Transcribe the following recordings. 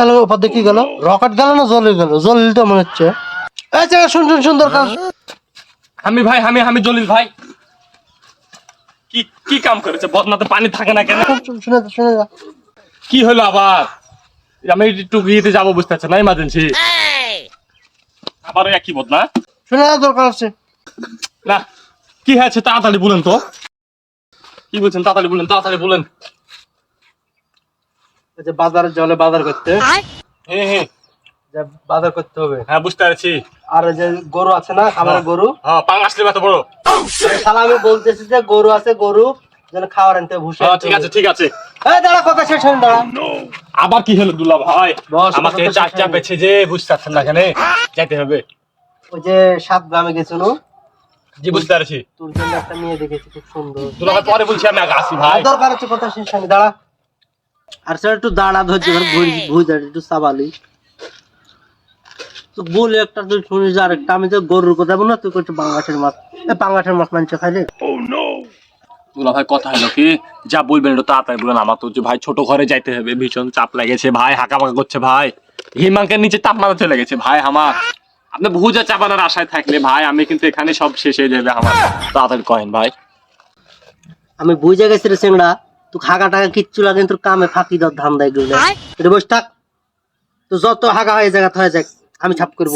গেল ওপর দিয়ে কি গেল? রকেট গেল না জলে গেল? জল তো মনে হচ্ছে। এই যে শুন শুন সুন্দর কাজ। আমি ভাই আমি আমি জলিল ভাই। কি কি কাম করেছে? বদনাতে পানি থাকে না কেন? শুন- শুনে যা, শুনে যা। কি হলো আবার? আমি একটু গিয়েতে যাব বুঝতে পারছি না? ইমার্জেন্সি আবার ওই একই বদনা। শুনে যা দরকার আছে। না কি হয়েছে? তাড়াতাড়ি বলেন তো। কি বলছেন? তাড়াতাড়ি বলেন তাড়াতাড়ি বলেন। যে বাজারে জলে বাজার করতে। হ্যাঁ হ্যাঁ। যে বাজার করতে হবে। হ্যাঁ বুঝতে পারছি। আর যে গরু আছে না খাবারের গরু? হ্যাঁ পাং আসলে বড়। শালা আমি বলতেছি যে গরু আছে গরু যেন খাওয়ার আনতে ভুষে হ্যাঁ ঠিক আছে ঠিক আছে। এই দাঁড়া কথা শেষ হয়নি দাঁড়া। আবার কি হলো দুলা ভাই বস, আমাকে চার চাপ বেছে যে বুঝতে পারছেন না এখানে যাইতে হবে। ওই যে সাত গ্রামে গেছিল। জি বুঝতে পারছি। তোর জন্য একটা মেয়ে দেখেছি খুব সুন্দর। দুলা ভাই পরে বলছি আমি আগে আসি ভাই। দরকার আছে কথা শেষ হয়নি দাঁড়া। আর স্যার একটু দাঁড়া ধরছে দাঁড়ি একটু সাবালি। তো বলে একটা তুই শুনিস আর একটা আমি তো গরুর কথা বল না তুই করছিস বাংলাটের মাছ। এই বাংলাটের মাছ মানছে খাইলে দুলা ভাই কথা হলো কি? যা বলবেন একটু তাড়াতাড়ি বলেন আমার তো যে ভাই ছোট ঘরে যাইতে হবে ভীষণ চাপ লেগেছে ভাই হাঁকা মাকা করছে ভাই। হিমাঙ্কের নিচে তাপমাত্রা চলে গেছে ভাই আমার। আপনি ভুজা চাপানোর আশায় থাকলে ভাই আমি কিন্তু এখানে সব শেষ হয়ে যাবে আমার। তাড়াতাড়ি কহেন ভাই। আমি বুঝে গেছি রে সিংড়া তুই হাগা টাকা কিচ্ছু লাগে তোর কামে ফাঁকি দর ধান দেয় গেলে এটা বস থাক তো যত হাগা হয়ে জায়গা হয়ে যাক আমি ছাপ করব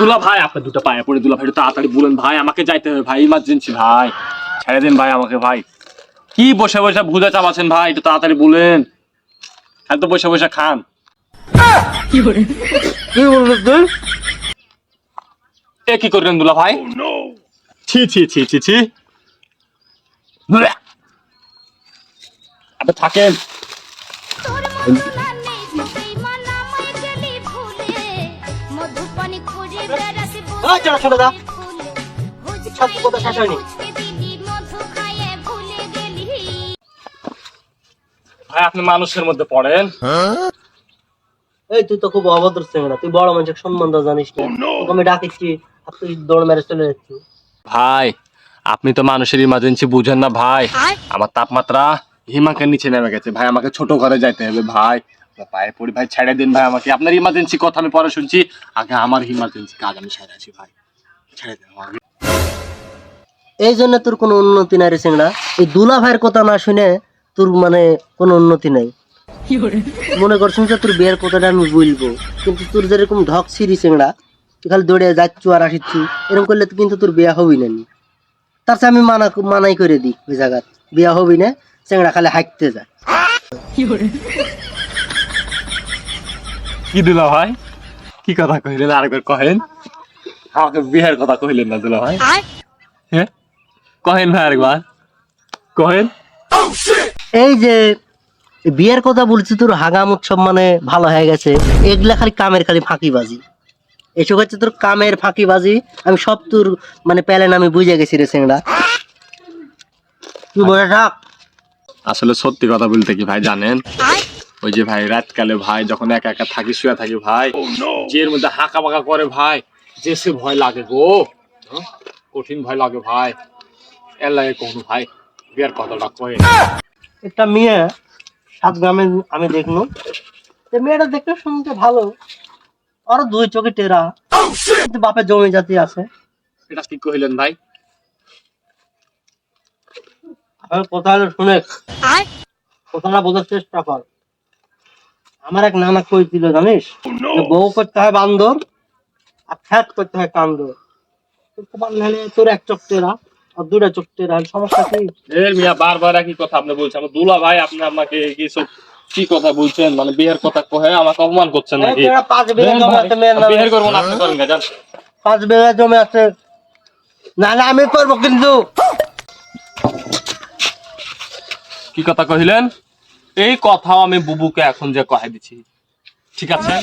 দুলা ভাই আপনি দুটো পায়ে পড়ে দুলা ভাই তাড়াতাড়ি বলেন ভাই আমাকে যাইতে হবে ভাই ইমার্জেন্সি ভাই ছেড়ে দিন ভাই আমাকে ভাই কি বসে বসে ভুজা চাপাচ্ছেন ভাই একটু তাড়াতাড়ি বলেন হ্যাঁ তো বসে বসে খান কি বলবি তুই? এ কি করলেন দুলা ভাই? ছি ছি ছি ছি ছি। আপনি থাকেন। মনা ভাই আপনি মানুষের মধ্যে পড়েন। এই তুই তো খুব অভদ্র সিংড়া তুই বড় মানুষের সম্মান জানিস না। আমি ডাকিছি আর তুই দৌড় মেরে চলে যাচ্ছি ভাই আপনি তো মানুষের ইমার্জেন্সি বুঝেন না ভাই। আমার তাপমাত্রা হিমাঙ্কের নিচে নেমে গেছে। ভাই আমাকে ছোট ঘরে যাইতে হবে ভাই। পায়ে পড়ি ভাই ছেড়ে দিন ভাই আমাকে। আপনার ইমার্জেন্সি কথা আমি পরে শুনছি। আগে আমার ইমার্জেন্সি কাজ আমি সেরে আছি ভাই। ছেড়ে দিন আমাকে। এই জন্য তোর কোনো উন্নতি নাই রে সিংড়া। এই দুলা ভাইয়ের কথা না শুনে তোর মানে কোনো উন্নতি নাই। মনে করছিস যে তোর বিয়ের কথাটা আমি বলব কিন্তু তোর যেরকম ঢক সিরি সিংড়া তুই খালি দৌড়ে যাচ্ছু আর আসিচ্ছু এরকম করলে তো কিন্তু তোর বিয়া হবি না তার আমি মানা মানাই করে দিই ওই জায়গাত বিয়া হবি না চেংড়া খালি হাঁটতে যায়। কি দিলা ভাই? কি কথা কহিলেন? আরেকবার কহেন। আমাকে বিয়ের কথা কহিলেন না দিলা ভাই। হ্যাঁ কহেন ভাই আরেকবার। কহেন। এই যে বিয়ের কথা বলছি তোর হাগাম উৎসব মানে ভালো হয়ে গেছে। এগুলা খালি কামের খালি ফাঁকিবাজি। এসব হচ্ছে তোর কামের ফাঁকিবাজি। আমি সব তোর মানে প্যালেন আমি বুঝে গেছি রে সিংড়া তুই বলে থাক। আসলে সত্যি কথা বলতে কি ভাই জানেন? ওই যে ভাই রাতকালে ভাই যখন একা একা থাকি শুয়ে থাকি ভাই যে এর মধ্যে হাঁকা বাঁকা করে ভাই যে সে ভয় লাগে গো? কঠিন ভয় লাগে ভাই। এর লাগে কোনো ভাই বিয়ার কথাটা কয়ে একটা মেয়ে সাত গ্রামে আমি দেখল যে মেয়েটা দেখতে শুনতে ভালো। আরও দুই চোখে টেরা। বাপের জমি জাতি আছে। এটা কি কহিলেন ভাই আমি কথা হলো শুনে কথাটা বোঝার চেষ্টা কর। আমার এক নানা কইছিল জানিস? বউ করতে হয় বান্দর আর খ্যাত করতে হয় কান্দর। তোর এক চোখ টেরা আর দুটা চোখ টেরা সমস্যা কি? এর মিয়া বারবার একই কথা আপনি বলছেন। আমার দুলা ভাই আপনি আমাকে কি কি কথা বলছেন? মানে বিয়ের কথা কহে আমাকে অপমান করছেন নাকি? পাঁচ বিঘা জমি আছে বিয়ের করব না আপনি করেন পাঁচ বিঘা জমি আছে। নাহলে আমি করব কিন্তু। কি কথা কহিলেন? এই কথাও আমি বুবুকে এখন যে কহে দিছি। ঠিক আছে?